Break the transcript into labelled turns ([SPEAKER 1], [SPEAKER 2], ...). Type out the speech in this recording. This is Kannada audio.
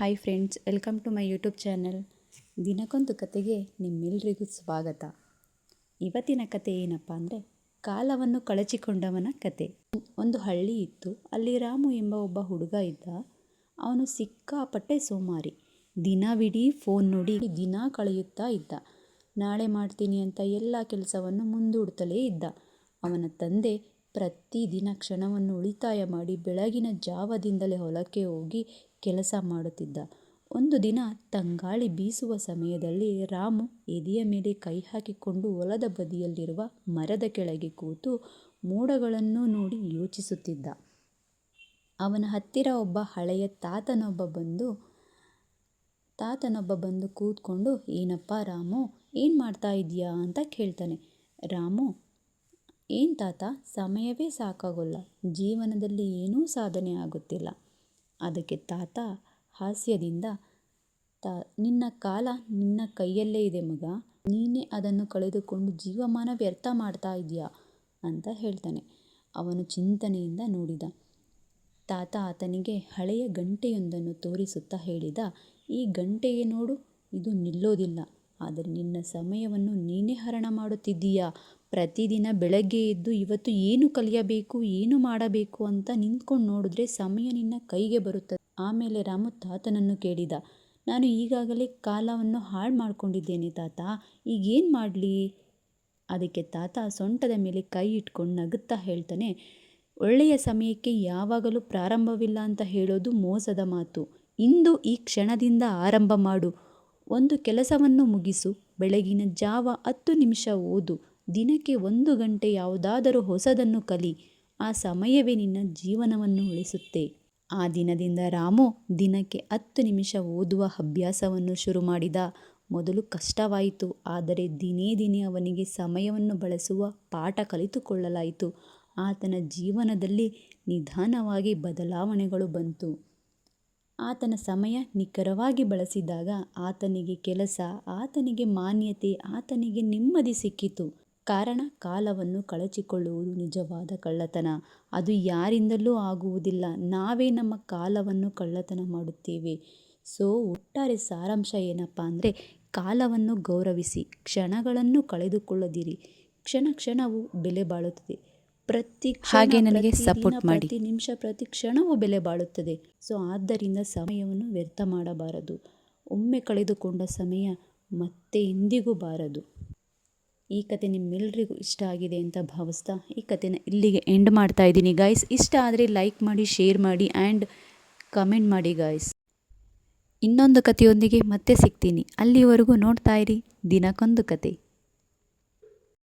[SPEAKER 1] Hi friends, welcome to my YouTube channel. ದಿನಕ್ಕೊಂದು ಕತೆಗೆ ನಿಮ್ಮೆಲ್ಲರಿಗೂ ಸ್ವಾಗತ. ಇವತ್ತಿನ ಕತೆ ಏನಪ್ಪ ಅಂದರೆ, ಕಾಲವನ್ನು ಕಳಚಿಕೊಂಡವನ ಕತೆ. ಒಂದು ಹಳ್ಳಿ ಇತ್ತು, ಅಲ್ಲಿ ರಾಮು ಎಂಬ ಒಬ್ಬ ಹುಡುಗ ಇದ್ದ. ಅವನು ಸಿಕ್ಕಾಪಟ್ಟೆ ಸೋಮಾರಿ. ದಿನವಿಡೀ ಫೋನ್ ನೋಡಿ ದಿನ ಕಳೆಯುತ್ತಾ ಇದ್ದ. ನಾಳೆ ಮಾಡ್ತೀನಿ ಅಂತ ಎಲ್ಲ ಕೆಲಸವನ್ನು ಮುಂದೂಡ್ತಲೇ ಇದ್ದ. ಅವನ ತಂದೆ ಪ್ರತಿದಿನ ಕ್ಷಣವನ್ನು ಉಳಿತಾಯ ಮಾಡಿ ಬೆಳಗಿನ ಜಾವದಿಂದಲೇ ಹೊಲಕ್ಕೆ ಹೋಗಿ ಕೆಲಸ ಮಾಡುತ್ತಿದ್ದ. ಒಂದು ದಿನ ತಂಗಾಳಿ ಬೀಸುವ ಸಮಯದಲ್ಲಿ ರಾಮು ಎದೆಯ ಮೇಲೆ ಕೈ ಹಾಕಿಕೊಂಡು ಹೊಲದ ಬದಿಯಲ್ಲಿರುವ ಮರದ ಕೆಳಗೆ ಕೂತು ಮೋಡಗಳನ್ನು ನೋಡಿ ಯೋಚಿಸುತ್ತಿದ್ದ. ಅವನ ಹತ್ತಿರ ಒಬ್ಬ ಹಳೆಯ ತಾತನೊಬ್ಬ ಬಂದು ತಾತನೊಬ್ಬ ಬಂದು ಕೂತ್ಕೊಂಡು, ಏನಪ್ಪ ರಾಮು, ಏನು ಮಾಡ್ತಾ ಇದೀಯಾ ಅಂತ ಕೇಳ್ತಾನೆ. ರಾಮು, ಏನು ತಾತ, ಸಮಯವೇ ಸಾಕಾಗೋಲ್ಲ. ಜೀವನದಲ್ಲಿ ಏನೂ ಸಾಧನೆ ಆಗುತ್ತಿಲ್ಲ. ಅದಕ್ಕೆ ತಾತ ಹಾಸ್ಯದಿಂದ, ತ, ನಿನ್ನ ಕಾಲ ನಿನ್ನ ಕೈಯಲ್ಲೇ ಇದೆ ಮಗ. ನೀನೇ ಅದನ್ನು ಕಳೆದುಕೊಂಡು ಜೀವಮಾನ ವ್ಯರ್ಥ ಮಾಡ್ತಾ ಇದೆಯಾ ಅಂತ ಹೇಳ್ತಾನೆ. ಅವನು ಚಿಂತನೆಯಿಂದ ನೋಡಿದ. ತಾತ ಆತನಿಗೆ ಹಳೆಯ ಗಂಟೆಯೊಂದನ್ನು ತೋರಿಸುತ್ತಾ ಹೇಳಿದ. ಈ ಗಂಟೆಗೆ ನೋಡು, ಇದು ನಿಲ್ಲೋದಿಲ್ಲ. ಆದರೆ ನಿನ್ನ ಸಮಯವನ್ನು ನೀನೇ ಹರಣ ಮಾಡುತ್ತಿದ್ದೀಯಾ? ಪ್ರತಿದಿನ ಬೆಳಗ್ಗೆ ಎದ್ದು ಇವತ್ತು ಏನು ಕಲಿಯಬೇಕು, ಏನು ಮಾಡಬೇಕು ಅಂತ ನಿಂತ್ಕೊಂಡು ನೋಡಿದ್ರೆ ಸಮಯ ನಿನ್ನ ಕೈಗೆ ಬರುತ್ತದೆ. ಆಮೇಲೆ ರಾಮು ತಾತನನ್ನು ಕೇಳಿದ, ನಾನು ಈಗಾಗಲೇ ಕಾಲವನ್ನು ಹಾಳು ಮಾಡಿಕೊಂಡಿದ್ದೇನೆ ತಾತ, ಈಗೇನು ಮಾಡಲಿ? ಅದಕ್ಕೆ ತಾತ ಸೊಂಟದ ಮೇಲೆ ಕೈ ಇಟ್ಕೊಂಡು ನಗುತ್ತಾ ಹೇಳ್ತಾನೆ, ಒಳ್ಳೆಯ ಸಮಯಕ್ಕೆ ಯಾವಾಗಲೂ ಪ್ರಾರಂಭವಿಲ್ಲ ಅಂತ ಹೇಳೋದು ಮೋಸದ ಮಾತು. ಇಂದು ಈ ಕ್ಷಣದಿಂದ ಆರಂಭ ಮಾಡು. ಒಂದು ಕೆಲಸವನ್ನು ಮುಗಿಸು, ಬೆಳಗಿನ ಜಾವ ಹತ್ತು ನಿಮಿಷ ಓದು, ದಿನಕ್ಕೆ ಒಂದು ಗಂಟೆ ಯಾವುದಾದರೂ ಹೊಸದನ್ನು ಕಲಿ, ಆ ಸಮಯವೇ ನಿನ್ನ ಜೀವನವನ್ನು ಉಳಿಸುತ್ತೆ. ಆ ದಿನದಿಂದ ರಾಮು ದಿನಕ್ಕೆ ಹತ್ತು ನಿಮಿಷ ಓದುವ ಅಭ್ಯಾಸವನ್ನು ಶುರು ಮಾಡಿದ. ಮೊದಲು ಕಷ್ಟವಾಯಿತು, ಆದರೆ ದಿನೇ ದಿನೇ ಅವನಿಗೆ ಸಮಯವನ್ನು ಬಳಸುವ ಪಾಠ ಕಲಿತುಕೊಳ್ಳಲಾಯಿತು. ಆತನ ಜೀವನದಲ್ಲಿ ನಿಧಾನವಾಗಿ ಬದಲಾವಣೆಗಳು ಬಂತು. ಆತನ ಸಮಯ ನಿಖರವಾಗಿ ಬಳಸಿದಾಗ ಆತನಿಗೆ ಕೆಲಸ, ಆತನಿಗೆ ಮಾನ್ಯತೆ, ಆತನಿಗೆ ನೆಮ್ಮದಿ ಸಿಕ್ಕಿತು. ಕಾರಣ ಕಾಲವನ್ನು ಕಳಚಿಕೊಳ್ಳುವುದು ನಿಜವಾದ ಕಳ್ಳತನ. ಅದು ಯಾರಿಂದಲೂ ಆಗುವುದಿಲ್ಲ. ನಾವೇ ನಮ್ಮ ಕಾಲವನ್ನು ಕಳ್ಳತನ ಮಾಡುತ್ತೇವೆ. ಸೊ, ಒಟ್ಟಾರೆ ಸಾರಾಂಶ ಏನಪ್ಪ ಅಂದರೆ, ಕಾಲವನ್ನು ಗೌರವಿಸಿ, ಕ್ಷಣಗಳನ್ನು ಕಳೆದುಕೊಳ್ಳದಿರಿ. ಕ್ಷಣ ಕ್ಷಣವು ಬೆಲೆ ಬಾಳುತ್ತದೆ. ಪ್ರತಿ
[SPEAKER 2] ಹಾಗೆ ನನಗೆ ಸಪೋರ್ಟ್ ಮಾಡಿ.
[SPEAKER 1] ಪ್ರತಿ ನಿಮಿಷ ಪ್ರತಿ ಕ್ಷಣವೂ ಬೆಲೆ ಬಾಳುತ್ತದೆ. ಸೊ ಆದ್ದರಿಂದ ಸಮಯವನ್ನು ವ್ಯರ್ಥ ಮಾಡಬಾರದು. ಒಮ್ಮೆ ಕಳೆದುಕೊಂಡ ಸಮಯ ಮತ್ತೆ ಎಂದಿಗೂ ಬಾರದು. ಈ ಕತೆ ನಿಮ್ಮೆಲ್ಲರಿಗೂ ಇಷ್ಟ ಆಗಿದೆ ಅಂತ ಭಾವಿಸ್ತಾ ಈ ಕತೆನ ಇಲ್ಲಿಗೆ ಎಂಡ್ ಮಾಡ್ತಾ ಇದ್ದೀನಿ. ಗಾಯ್ಸ್ ಇಷ್ಟ ಆದರೆ ಲೈಕ್ ಮಾಡಿ ಶೇರ್ ಮಾಡಿ ಆ್ಯಂಡ್ ಕಮೆಂಟ್ ಮಾಡಿ ಗಾಯ್ಸ್ ಇನ್ನೊಂದು ಕಥೆಯೊಂದಿಗೆ ಮತ್ತೆ ಸಿಗ್ತೀನಿ. ಅಲ್ಲಿವರೆಗೂ ನೋಡ್ತಾ ಇರಿ ದಿನಕ್ಕೊಂದು ಕತೆ.